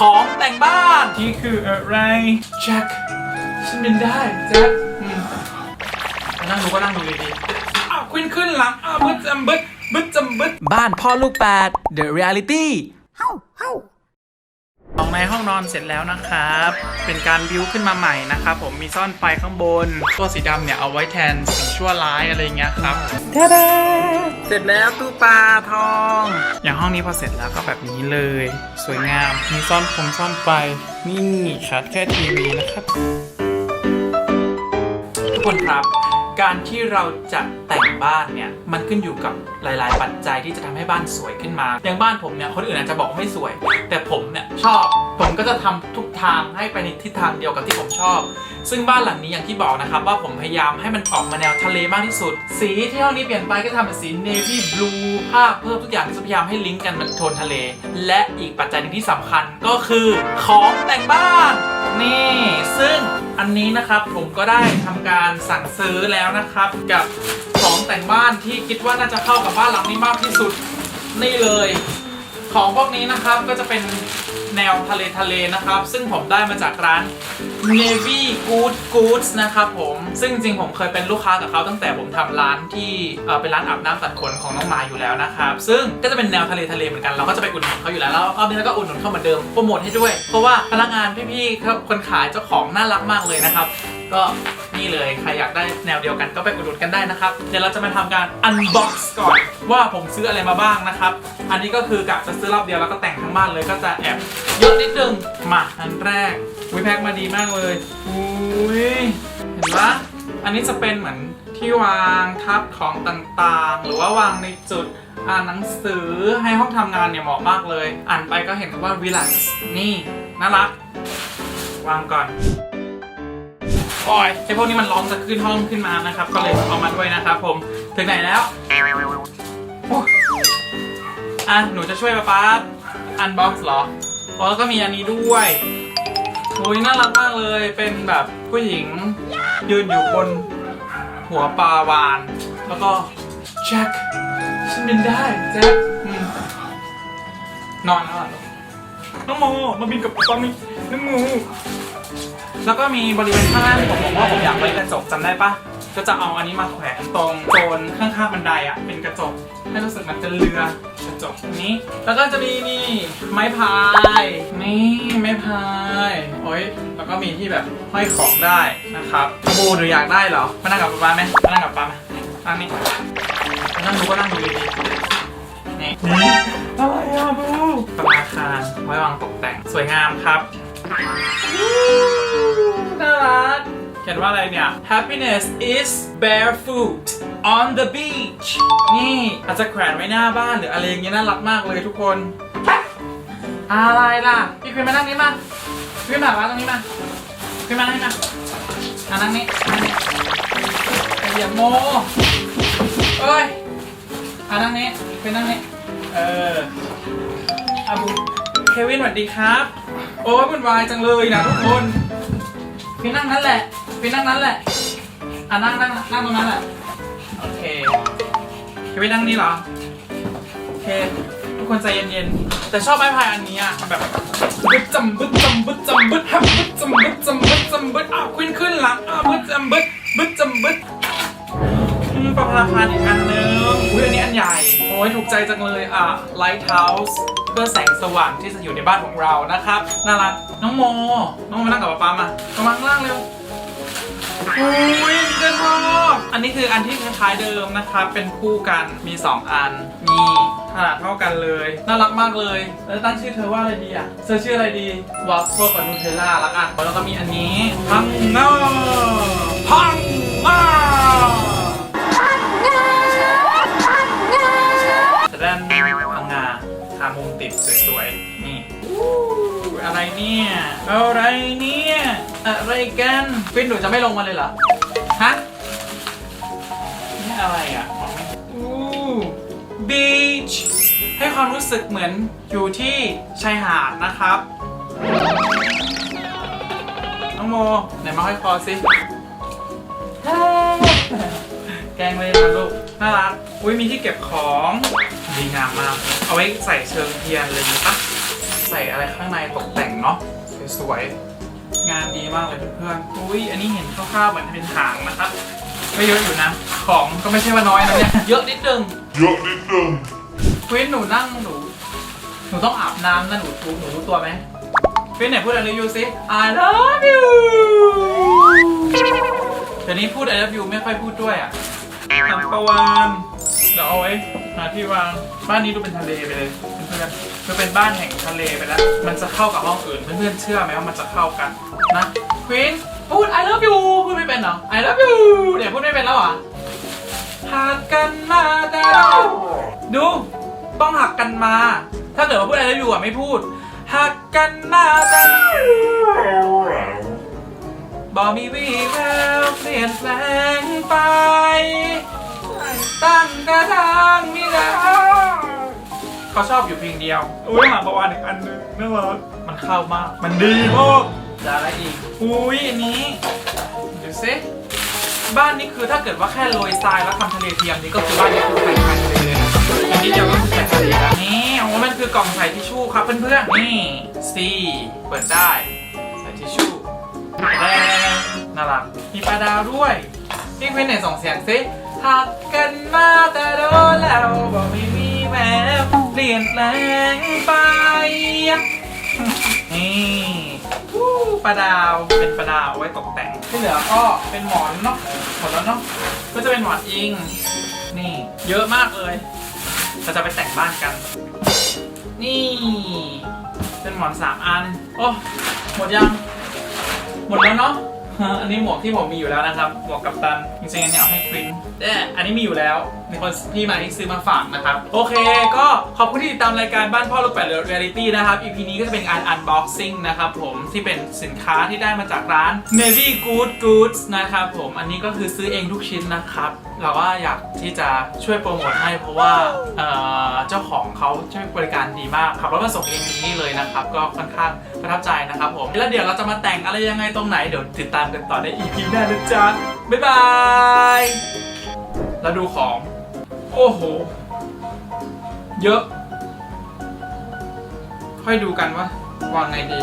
ของแต่งบ้านนี่คืออะไรแจ็คฉันเป็นได้แจ็คอืมนั่งดูก็นั่งดูดีๆอ้าวควินขึ้นหลังอ้าวบึดจำบึดบึดจำบึดบ้านพ่อลูกแปด The Reality ของในห้องนอนเสร็จแล้วนะครับ เป็นการบิวขึ้นมาใหม่นะครับผมมีซ่อนไฟข้างบน ตัวสีดำเนี่ยเอาไว้แทนสิ่งชั่วร้ายอะไรเงี้ยครับ ทาดาเสร็จแล้วตู้ปลาทอง อย่างห้องนี้พอเสร็จแล้วก็แบบนี้เลย สวยงาม มีซ่อนคงซ่อนไฟนี่ชัดแค่ทีวีนะครับ ทุกคนครับ การที่เราจะแต่งบ้านเนี่ย มันขึ้นอยู่กับหลาย ๆ ปัจจัยที่จะทำให้บ้านสวยขึ้นมา อย่างบ้านผมเนี่ย คนอื่นอาจจะบอกว่าไม่สวย แต่ผมเนี่ยชอบ ผมก็จะทำทุกทางให้ไปในทิศทางเดียวกับที่ผมชอบ ซึ่งบ้านหลังนี้อย่างที่บอกนะครับว่าผมพยายามให้มันออกมาแนวทะเลมากที่สุด สีที่ห้องนี้เปลี่ยนไปก็ทำเป็นสี navy blue ภาพเพิ่มทุกอย่างที่พยายามให้ลิงก์กันมันโทนทะเล และอีกปัจจัยหนึงที่สำคัญก็คือของแต่งบ้านนี่ซึ่งอันนี้นะครับผมก็ได้ทำการสั่งซื้อแล้วนะครับ กับของแต่งบ้านที่คิดว่าน่าจะเข้ากับบ้านหลังนี้มากที่สุดนี่เลย ของพวกนี้นะครับก็จะเป็น แนวทะเลทะเลนะครับ ซึ่งผมได้มาจากร้าน Navy Good Goods นะครับผม ซึ่งจริงผมเคยเป็นลูกค้ากับเขาตั้งแต่ผมทำร้านที่เป็นร้านอาบน้ำตัดขนของน้องหมาอยู่แล้วนะครับ ซึ่งก็จะเป็นแนวทะเลทะเลเหมือนกัน เราก็จะไปอุดหนุนเขาอยู่แล้วแล้วรอบนี้เราก็อุดหนุนเขาเหมือนเดิมโปรโมทให้ด้วย เพราะว่าพนักงานพี่ๆครับคนขายเจ้าของน่ารักมากเลยนะครับ ก็นี่เลยใครอยากได้แนวเดียวกันก็ไปอุดหนุนกันได้นะครับ เดี๋ยวเราจะมาทำการ unbox ก่อน ว่าผมซื้ออะไรมาบ้างนะครับ อันนี้ก็คือกะจะซื้อรอบเดียวแล้วก็แต่งทั้งบ้านเลยก็จะแอบเยอะนิดนึงมาอันแรกวิแพ็กมาดีมากเลยอุ้ยเห็นปะอันนี้จะเป็นเหมือนที่วางทับของต่างๆ หรือว่าวางในจุดอ่านหนังสือให้ห้องทำงานเนี่ยเหมาะมากเลย อ่านไปก็เห็นคำว่า relax นี่น่ารัก วางก่อน โอ้ยไอพวกนี้มันร้องจะขึ้นห้องขึ้นมานะครับ ก็เลยเอามาด้วยนะครับผมถึงไหนแล้วโอ้อะหนูจะช่วยป้าป๊าอันบ็อกซ์เหรออ๋อแล้วก็มีอันนี้ด้วยโอ้ยน่ารักมากเลยเป็นแบบผู้หญิงยืนอยู่บนหัวปลาวาน แล้วก็แจ็คฉันบินได้แจ็คอนอนแล้วน้องโมมาบินกับป๊าป๊ามิน้องโม แล้วก็มีบริเวณข้างล่างที่ผมบอกว่าผมอยากไว้กระจกจำได้ปะก็จะเอาอันนี้มาแขวนตรงโซนข้างๆบันไดอะเป็นกระจกให้รู้สึกมันเป็นเรือกระจกนี้ แล้วก็จะมีนี่ไม้พายนี่ไม้พายโอ้ยแล้วก็มีที่แบบห้อยของได้นะครับบูหนูอยากได้เหรอมานั่งกับป๊าไหมมานั่งกับป๊าไหมนั่งนี่นั่งดูก็นั่งดูดีๆนี่อะไรอะบูธนาคารไว้วางตกแต่งสวยงามครับ น่ารักเขียนว่าอะไรเนี่ย happiness is barefoot on the beach นี่อาจจะแขวนไว้หน้าบ้านหรืออะไรอย่างเงี้ยน่ารักมากเลยทุกคน อะไรล่ะ พี่ควินมานั่งนี้มาพี่ควินมาว่าตรงนี้มาควินมานั่งนี้มาอะนั่งนี้นั่งนี้อย่าโมเอ้ยอ่นั่งนี้ควินนั่งนี้ เอออาบูเควินสวัสดีครับ โอ้ยวุ่นวายจังเลยนะทุกคนพี่นั่งนั้นแหละพี่นั่งนั้นแหละอะนั่งนั่งนั่งตรงนั้นแหละ โอเคพี่นั่งนี่เหรอ โอเค ทุกคนใจเย็นๆ แต่ชอบไม้พายอันนี้อะแบบบึดจำบึดจำบึดจำบึดฮับบึดจำบึดจำบึดจำบึดอ้าวขึ้นขึ้นหลังอ้าวบึดจำบึดบึดจำบึด มประภาคาอีกอันนึงอุ้ยอันนี้อันใหญ่ โอ้ยถูกใจจังเลยอะ Lighthouse เพื่อแสงสว่างที่จะอยู่ในบ้านของเรานะครับ น่ารัก น้องโม น้องโมมานั่งกับป๊าป๊ามามามาข้างล่างเร็วอุ้ยอันนี้ก็ชอบอันนี้คืออันที่คล้ายๆเดิมนะครับ เป็นคู่กันมี 2 อันนี่ขนาดเท่ากันเลย น่ารักมากเลย แล้วตั้งชื่อเธอว่าอะไรดีอะ เธอชื่ออะไรดีวอฟเฟิลกับนูเทลล่าละกันแล้วก็มีอันนี้พังเงา อะไรเนี่ย อะไรกันฟินหนูจะไม่ลงมาเลยเหรอ ฮะ นี่อะไรอะมองไม่อู้บีชให้ความรู้สึกเหมือนอยู่ที่ชายหาดนะครับ น้องโมไหนมาให้อยคอสิแกล้งเล่นะลูก น่ารัก อุ้ยมีที่เก็บของ ดีงามมาก เอาไว้ใส่เชิงเทียนอะไรอย่างงี้ปะใส่อะไรข้างในตกแต่งเนาะ สวยๆ งานดีมากเลยเพื่อนๆอุ้ยอันนี้เห็นคร่าวๆเหมือนเป็นหางนะครับ ก็เยอะอยู่นะ ของก็ไม่ใช่ว่าน้อยนะเนี่ยเยอะนิดนึงเยอะนิดนึงควินหนูนั่งหนู หนูต้องอาบน้ำนะหนูทุกหนูรู้ตัวไหมควินไหนพูดอะไรยูสิ I love you เดี๋ยวนี้พูด I love you ไม่ค่อยพูดด้วยอะทำประวานเดี๋ยวเอาไว้หาที่วาง บ้านนี้ดูเป็นทะเลไปเลยเพื่อนๆคือเป็นบ้านแห่งทะเลไปแล้ว มันจะเข้ากับห้องอื่น เพื่อนๆเชื่อไหมว่ามันจะเข้ากันนะควินพูด I love you พูดไม่เป็นเหรอ I love you เดี๋ยวพูดไม่เป็นแล้วอะหักกันมาแต่เราดูต้องหักกันมา ถ้าเกิดว่าพูดอะไรอยู่อะไม่พูดหักกันมาแต่บอมีวีแววเปลี่ยนแปลงไปตั้งกระทางมีแล้ว เขาชอบอยู่เพียงเดียว อุ้ยหมาประวานอีกอันนึงน่ารักมันเข้ามาก มันดีมากจะอะไรอีก อุ้ยอันนี้ดูสิบ้านนี้คือถ้าเกิดว่าแค่โรยทรายแล้วทำทะเลเทียมนี่ก็คือบ้านนี้คือแข่งทะเลเลยนะครับอันนี้เดียวก็คือแข่งทะเลแล้วนี่โอ้มันคือกล่องใส่ทิชชู่ครับเพื่อนๆนี่ซีเปิดได้ใส่ทิชชู่แดงน่ารักมีปลาดาวด้วยพี่เพื่อนไหนส่งเสียงซิหักกันมาแต่โดนแล้วบอกไม่มีแววเป ลี่ยนแปลงไปนี่วู้ปลาดาวเป็นปลาดาวไว้ตกแต่งที่เหลือก็เป็นหมอนเนาะหมดแล้วเนาะก็จะเป็นหมอนอิง นี่ เยอะมากเลยเราจะไปแต่งบ้านกัน นี่ เป็นหมอนสามอัน โอ้หมดยัง หมดแล้วเนาะอันนี้หมวกที่ผมมีอยู่แล้วนะครับ หมวกกับตันจริงๆอันนี้เอาให้ควินแต่อันนี้มีอยู่แล้ว มีคนพี่มาที่ซื้อมาฝากนะครับ โอเค ก็ขอบคุณที่ติดตามรายการบ้านพ่อลูกแปดเรียลิตี้นะครับ EP นี้ก็จะเป็นการ unboxing นะครับผมที่เป็นสินค้าที่ได้มาจากร้าน Navy Good Goods นะครับผมอันนี้ก็คือซื้อเองทุกชิ้นนะครับเราก็อยากที่จะช่วยโปรโมทให้เพราะว่าเจ้าของเขาช่วยบริการดีมากขับรถมาส่งเองที่นี่เลยนะครับ ก็ค่อนข้างประทับใจนะครับผมแล้วเดี๋ยวเราจะมาแต่งอะไรยังไงตรงไหนเดี๋ยวติดตามกันต่อใน EP หน้านะจ๊ะบ๊ายบายแล้วดูของ โอ้โห เยอะ ค่อยดูกันว่า วางไงดี